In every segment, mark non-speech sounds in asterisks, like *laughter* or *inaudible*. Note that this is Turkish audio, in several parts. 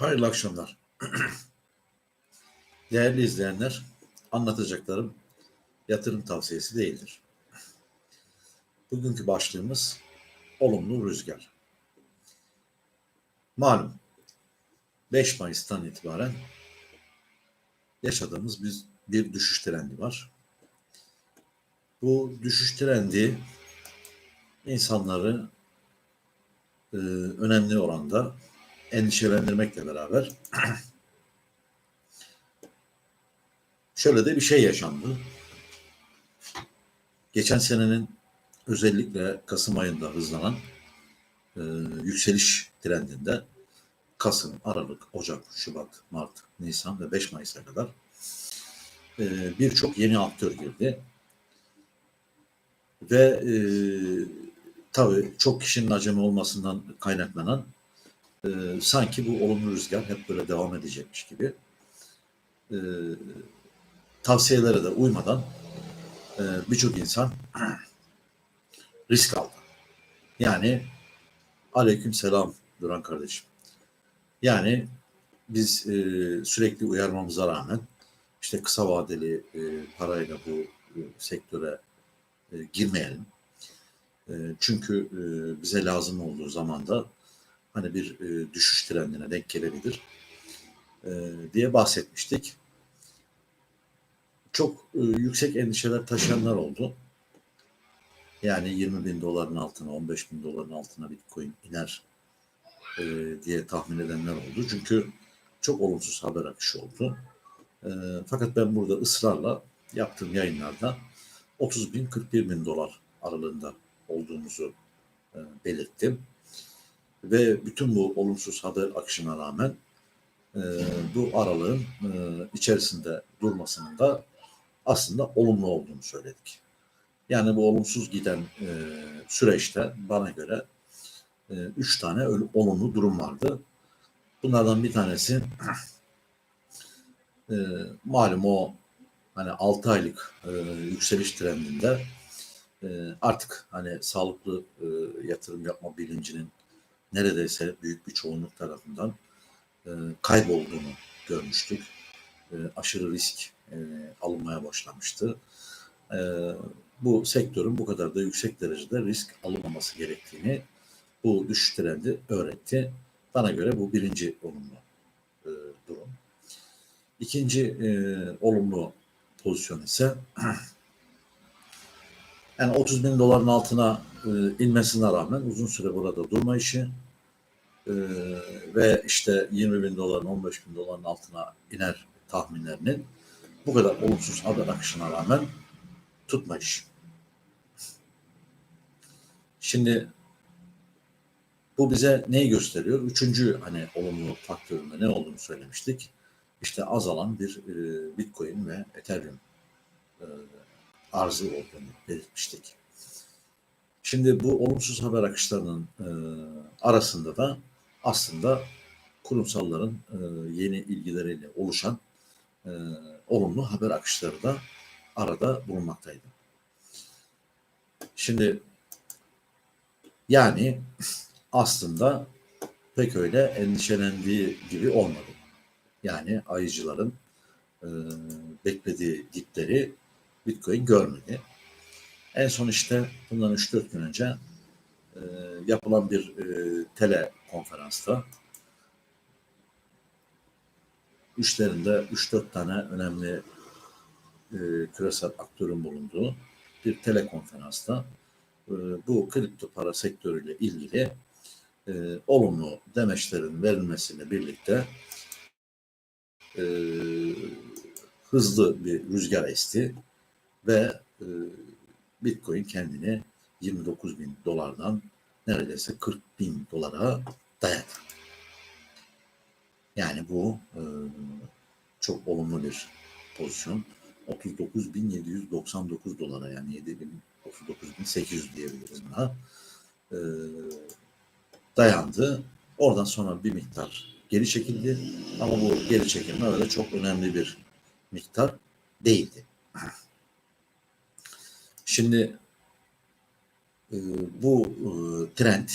Hayırlı akşamlar. *clears throat* Değerli izleyenler, anlatacaklarım yatırım tavsiyesi değildir. Bugünkü başlığımız olumlu rüzgar. Malum 5 Mayıs'tan itibaren yaşadığımız bir, bir düşüş trendi var. Bu düşüş trendi insanları e, önemli oranda endişelendirmekle beraber şöyle de bir şey yaşandı. Geçen senenin özellikle Kasım ayında hızlanan e, yükseliş trendinde Kasım, Aralık, Ocak, Şubat, Mart, Nisan ve 5 Mayıs'a kadar e, birçok yeni aktör girdi. Ve e, tabii çok kişinin acemi olmasından kaynaklanan e, sanki bu olumlu rüzgar hep böyle devam edecekmiş gibi e, tavsiyelere de uymadan e, birçok insan *clears throat* risk aldı. Yani aleyküm selam Duran kardeşim. Yani biz e, sürekli uyarmamıza rağmen işte kısa vadeli e, parayla bu e, sektöre e, girmeyelim. E, çünkü e, bize lazım olduğu zaman da hani bir e, düşüş trendine denk gelebilir e, diye bahsetmiştik. Çok e, yüksek endişeler taşıyanlar oldu. Yani 20 bin doların altına, 15 bin doların altına Bitcoin iner e, diye tahmin edenler oldu. Çünkü çok olumsuz haber akışı oldu. E, fakat ben burada ısrarla yaptığım yayınlarda 30 bin 41 bin dolar aralığında olduğumuzu e, belirttim. Ve bütün bu olumsuz haber akışına rağmen e, bu aralığın e, içerisinde durmasının da aslında olumlu olduğunu söyledik. Yani bu olumsuz giden e, süreçte bana göre e, üç tane olumlu durum vardı. Bunlardan bir tanesi *clears throat* e, malum o hani 6 aylık e, yükseliş trendinde e, artık hani sağlıklı e, yatırım yapma bilincinin neredeyse büyük bir çoğunluk tarafından e, kaybolduğunu görmüştük. E, aşırı risk e, alınmaya başlamıştı. E, bu sektörün bu kadar da yüksek derecede risk alınmaması gerektiğini bu düşüş trendi öğretti. Bana göre bu birinci olumlu e, durum. İkinci e, olumlu pozisyon ise *clears throat* yani 30 bin doların altına e, inmesine rağmen uzun süre burada durma işi e, ve işte 20 bin doların 15 bin doların altına iner tahminlerinin bu kadar olumsuz haber akışına rağmen tutma işi. Şimdi bu bize neyi gösteriyor? Üçüncü hani olumlu faktöründe ne olduğunu söylemiştik. İşte azalan bir e, Bitcoin ve Ethereum e, arzı olduğunu belirtmiştik. Şimdi bu olumsuz haber akışlarının e, arasında da aslında kurumsalların e, yeni ilgileriyle oluşan e, olumlu haber akışları da arada bulunmaktaydı. Şimdi yani aslında pek öyle endişelendiği gibi olmadı. Yani ayıcıların e, beklediği dipleri Bitcoin görmedi. En son işte bundan 3-4 gün önce e, yapılan bir e, telekonferansta işlerinde 3-4 tane önemli e, küresel aktörün bulunduğu bir telekonferansta e, bu kripto para sektörüyle ilgili e, olumlu demeçlerin verilmesiyle birlikte e, hızlı bir rüzgar esti ve e, Bitcoin kendini 29 bin dolardan neredeyse 40 bin dolara dayadı. Yani bu e, çok olumlu bir pozisyon. 39.799 dolara yani 39.800 diyebiliriz buna. E, dayandı. Oradan sonra bir miktar geri çekildi. Ama bu geri çekilme öyle çok önemli bir miktar değildi. Şimdi e, bu e, trend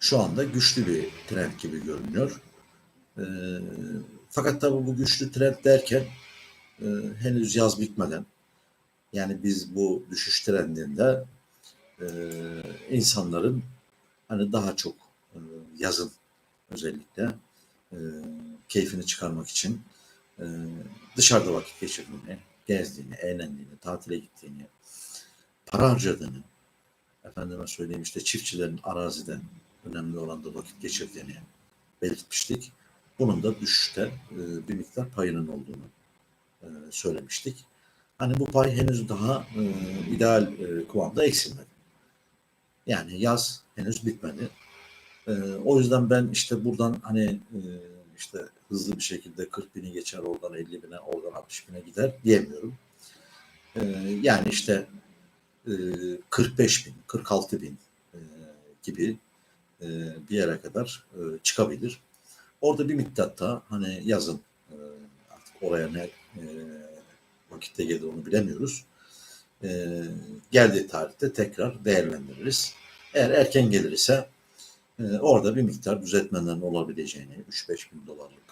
şu anda güçlü bir trend gibi görünüyor. E, fakat tabii bu güçlü trend derken henüz yaz bitmeden yani biz bu düşüş trendinde insanların hani daha çok yazın özellikle keyfini çıkarmak için dışarıda vakit geçirdiğini, gezdiğini, eğlendiğini, tatile gittiğini, para harcadığını, efendime söyleyeyim işte çiftçilerin araziden önemli oranda vakit geçirdiğini belirtmiştik. Bunun da düşüşte e, bir miktar payının olduğunu e, söylemiştik. Hani bu pay henüz daha e, ideal kıvamda eksilmedi. Yani yaz henüz bitmedi. O yüzden ben işte buradan hani işte hızlı bir şekilde 40 bini geçer oradan 50 bine oradan 60 bine gider diyemiyorum. E, yani işte e, 45 bin, 46 bin e, gibi e, bir yere kadar e, çıkabilir. Orada bir miktar da hani yazın e, artık oraya ne e, vakitte gelir onu bilemiyoruz. E, geldiği tarihte tekrar değerlendiririz. Eğer erken gelirse e, orada bir miktar düzeltmelerin olabileceğini, 3-5 bin dolarlık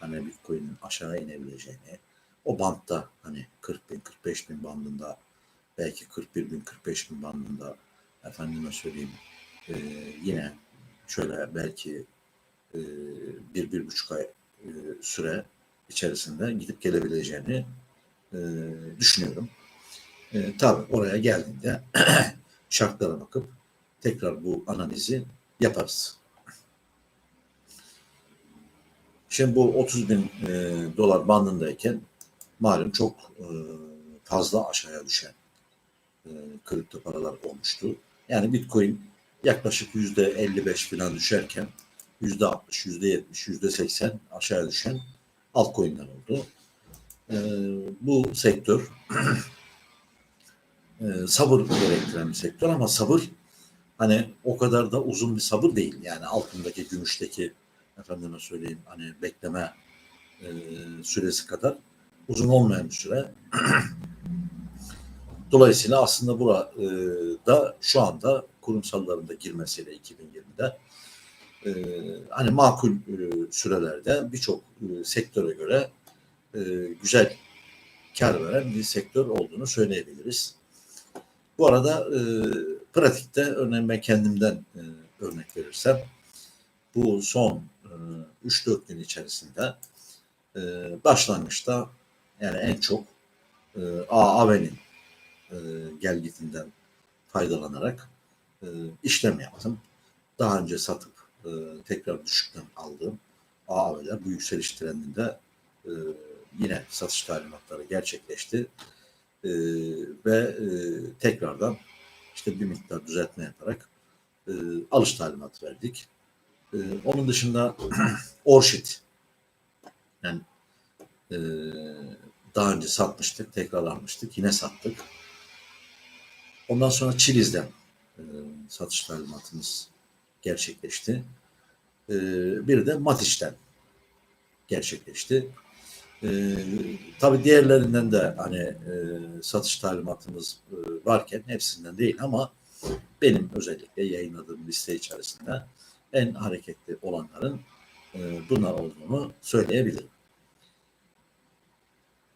hani Bitcoin'in aşağı inebileceğini, o bantta hani 40 bin, 45 bin bandında belki 41 bin, 45 bin bandında efendime söyleyeyim e, yine şöyle belki e, bir, bir buçuk ay e, süre içerisinde gidip gelebileceğini e, düşünüyorum. E, tabii oraya geldiğinde *clears throat* şartlara bakıp tekrar bu analizi yaparız. Şimdi bu 30 bin e, dolar bandındayken malum çok e, fazla aşağıya düşen e, kripto paralar olmuştu. Yani Bitcoin yaklaşık yüzde 55 falan düşerken yüzde 60, yüzde 70, yüzde 80 aşağıya düşen altcoin'ler oldu. E, bu sektör *clears throat* e, sabır gerektiren bir sektör ama sabır hani o kadar da uzun bir sabır değil. Yani altındaki gümüşteki efendime söyleyeyim hani bekleme e, süresi kadar uzun olmayan bir süre. *clears throat* Dolayısıyla aslında burada şu anda kurumsalların da girmesiyle 2020'de e, hani makul e, sürelerde birçok e, sektöre göre e, güzel kar veren bir sektör olduğunu söyleyebiliriz. Bu arada e, pratikte örneğin ben kendimden e, örnek verirsem bu son e, 3-4 gün içerisinde e, başlangıçta yani en çok e, AAV'nin e, gelgitinden faydalanarak e, işlem yaptım. Daha önce satıp e, tekrar düşükten aldığım AAV'ler bu yükseliş trendinde e, yine satış talimatları gerçekleşti. E, ve e, tekrardan işte bir miktar düzeltme yaparak e, alış talimatı verdik. E, onun dışında *clears throat* Orşit yani e, daha önce satmıştık, tekrar almıştık, yine sattık. Ondan sonra Çiliz'den e, satış talimatımız gerçekleşti. E, bir de Matiç'ten gerçekleşti. E, tabii diğerlerinden de hani e, satış talimatımız e, varken hepsinden değil ama benim özellikle yayınladığım liste içerisinde en hareketli olanların e, bunlar olduğunu söyleyebilirim.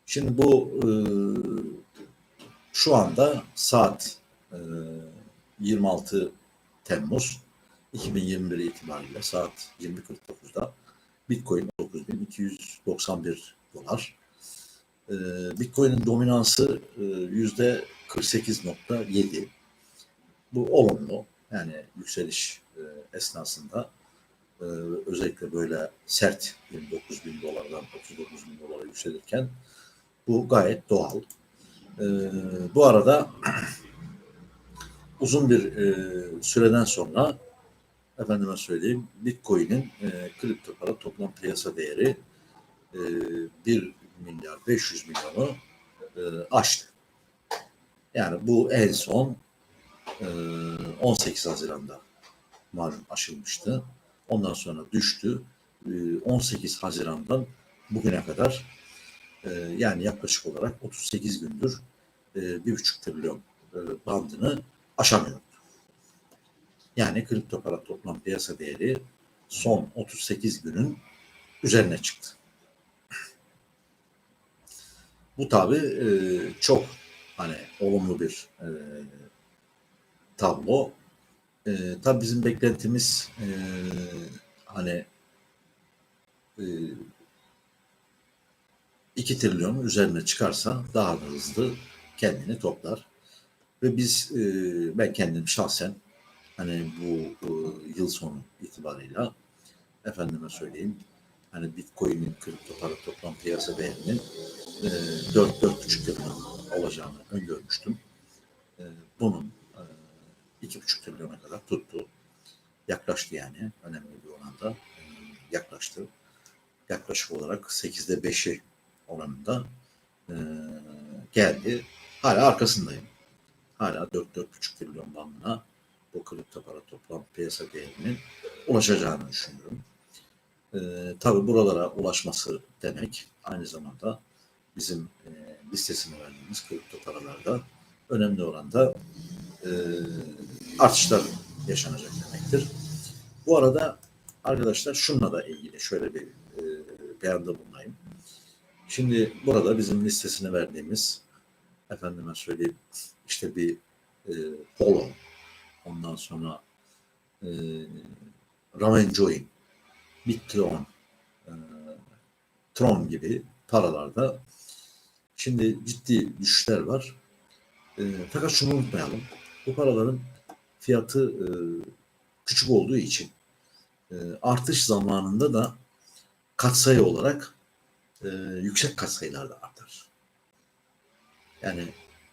Şimdi bu e, şu anda saat e, 26 Temmuz 2021 itibariyle saat 20.49'da Bitcoin 9291 dolar. E, Bitcoin'in dominansı e, yüzde 48.7. Bu olumlu. Yani yükseliş e, esnasında e, özellikle böyle sert 29 bin dolardan 39 bin dolara yükselirken bu gayet doğal. E, bu arada *clears throat* uzun bir süreden sonra efendime söyleyeyim Bitcoin'in kripto para toplam piyasa değeri e, 1 milyar 500 milyonu e, aştı. Yani bu en son e, 18 Haziran'da malum aşılmıştı. Ondan sonra düştü. E, 18 Haziran'dan bugüne kadar e, yani yaklaşık olarak 38 gündür e, 1,5 trilyon e, bandını aşamıyor. Yani kripto para toplam piyasa değeri son 38 günün üzerine çıktı. Bu tabi e, çok hani olumlu bir e, tablo. E, tabi bizim beklentimiz e, hani e, 2 trilyon üzerine çıkarsa daha da hızlı kendini toplar. Ve biz e, ben kendim şahsen hani bu e, yıl sonu itibarıyla efendime söyleyeyim hani Bitcoin'in kripto para toplam piyasa değerinin e, 4-4,5 trilyon olacağını öngörmüştüm. E, bunun e, 2,5 trilyona kadar tuttu. Yaklaştı yani. Önemli bir oranda e, yaklaştı. Yaklaşık olarak 8'de 5'i oranında e, geldi. Hala arkasındayım. Hala 4-4,5 trilyon bandına bu kripto para toplam piyasa değerinin ulaşacağını düşünüyorum. E, tabii buralara ulaşması demek aynı zamanda bizim e, listesine verdiğimiz kripto paralarda önemli oranda e, artışlar yaşanacak demektir. Bu arada arkadaşlar şununla da ilgili şöyle bir e, beyanda bulunayım. Şimdi burada bizim listesine verdiğimiz efendime söyleyeyim işte bir e, polo ondan sonra e, Ravenjoin, Bitcoin, e, Tron gibi paralarda şimdi ciddi düşüşler var. E, fakat şunu unutmayalım. Bu paraların fiyatı e, küçük olduğu için e, artış zamanında da katsayı olarak e, yüksek katsayılarda artar. Yani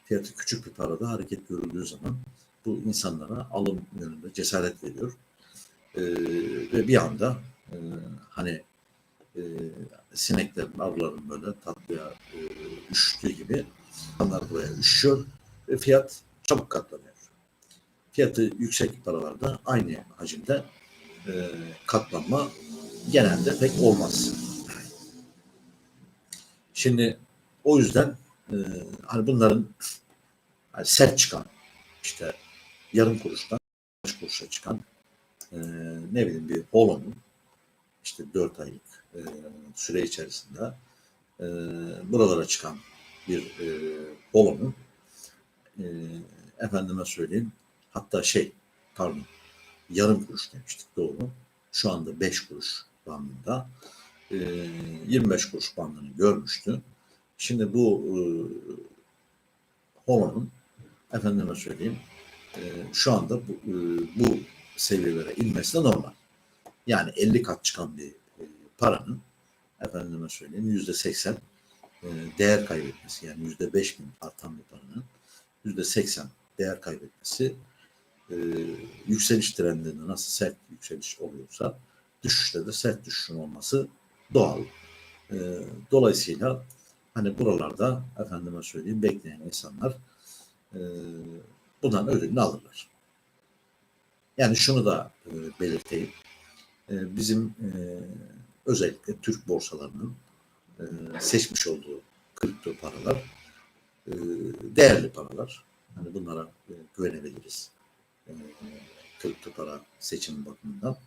fiyatı küçük bir parada hareket görüldüğü zaman bu insanlara alım yönünde cesaret veriyor. E, ve bir anda e, hani e, sineklerin, arıların böyle tatlıya e, üşüttüğü gibi insanlar buraya üşüyor ve fiyat çabuk katlanıyor. Fiyatı yüksek paralarda aynı hacimde e, katlanma genelde pek olmaz. Şimdi o yüzden e, hani bunların hani sert çıkan işte yarım kuruştan beş kuruşa çıkan e, ne bileyim bir holonun işte dört aylık e, süre içerisinde e, buralara çıkan bir e, holonun e, efendime söyleyeyim hatta şey pardon yarım kuruş demiştik doğru. Şu anda 5 kuruş bandında e, 25 kuruş bandını görmüştü. Şimdi bu e, holonun efendime söyleyeyim e, şu anda bu, e, bu seviyelere inmesi de normal. Yani 50 kat çıkan bir e, paranın efendime söyleyeyim yüzde 80 e, değer kaybetmesi yani yüzde 5 bin artan bir paranın yüzde 80 değer kaybetmesi e, yükseliş trendinde nasıl sert yükseliş oluyorsa düşüşte de sert düşüşün olması doğal. Dolayısıyla hani buralarda efendime söyleyeyim bekleyen insanlar bundan ödülünü alırlar. Yani şunu da belirteyim. E, bizim e, özellikle Türk borsalarının e, seçmiş olduğu kripto paralar e, değerli paralar. Hani bunlara güvenebiliriz. Kripto para seçim bakımından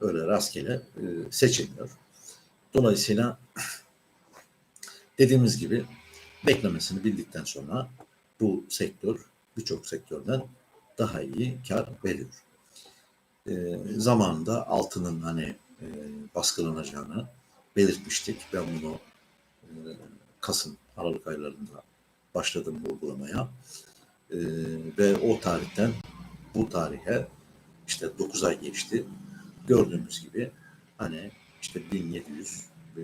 öyle rastgele seçilmiyor. Dolayısıyla *clears throat* dediğimiz gibi beklemesini bildikten sonra bu sektör birçok sektörden daha iyi kar veriyor. E, zamanında altının hani e, baskılanacağını belirtmiştik. Ben bunu e, Kasım, Aralık aylarında başladım bu uygulamaya. E, ve o tarihten bu tarihe işte 9 ay geçti. Gördüğümüz gibi hani işte 1700 e,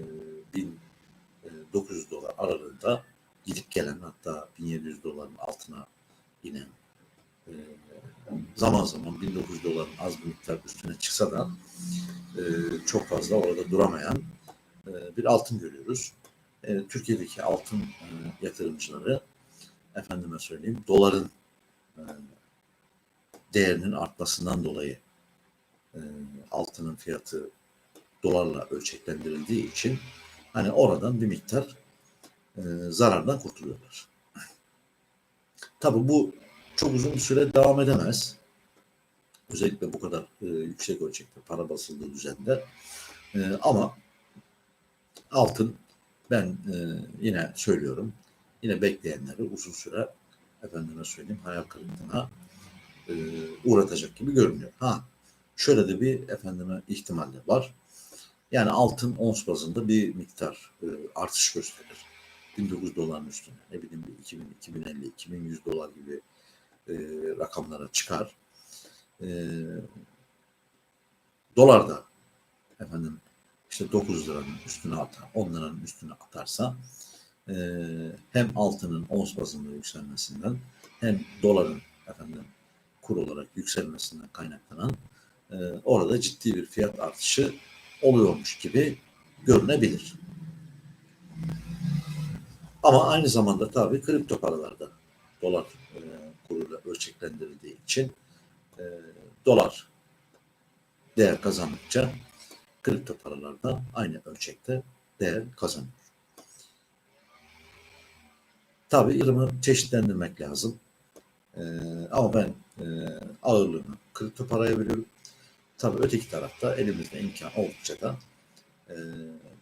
1900 dolar aralığında gidip gelen hatta 1700 doların altına inen zaman zaman 1900 doların az bir miktar üstüne çıksa da e, çok fazla orada duramayan e, bir altın görüyoruz. E, Türkiye'deki altın e, yatırımcıları efendime söyleyeyim doların e, değerinin artmasından dolayı e, altının fiyatı dolarla ölçeklendirildiği için hani oradan bir miktar e, zarardan kurtuluyorlar. Tabi bu çok uzun bir süre devam edemez. Özellikle bu kadar e, yüksek ölçekte para basıldığı düzende. E, ama altın ben e, yine söylüyorum yine bekleyenleri uzun süre efendime söyleyeyim hayal kırıklığına e, uğratacak gibi görünüyor. Ha şöyle de bir efendime ihtimalle var. Yani altın ons bazında bir miktar e, artış gösterir. 1900 doların üstüne ne bileyim bir 2000, 2050, 2100 dolar gibi e, rakamlara çıkar. E, dolar da efendim işte 9 liranın üstüne atar, 10 liranın üstüne atarsa e, hem altının ons bazında yükselmesinden hem doların efendim kur olarak yükselmesinden kaynaklanan e, orada ciddi bir fiyat artışı oluyormuş gibi görünebilir. Ama aynı zamanda tabii kripto paralarda dolar kuruyla ölçeklendirildiği için e, dolar değer kazandıkça kripto paralarda aynı ölçekte değer kazanıyor. Tabii yatırımı çeşitlendirmek lazım. E, ama ben e, ağırlığını kripto paraya veriyorum. Tabii öteki tarafta elimizde imkan oldukça da e,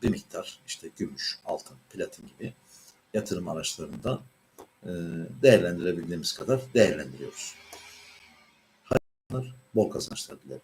bir miktar işte gümüş, altın, platin gibi yatırım araçlarında değerlendirebildiğimiz kadar değerlendiriyoruz. Hayırlı, bol kazançlar dilerim.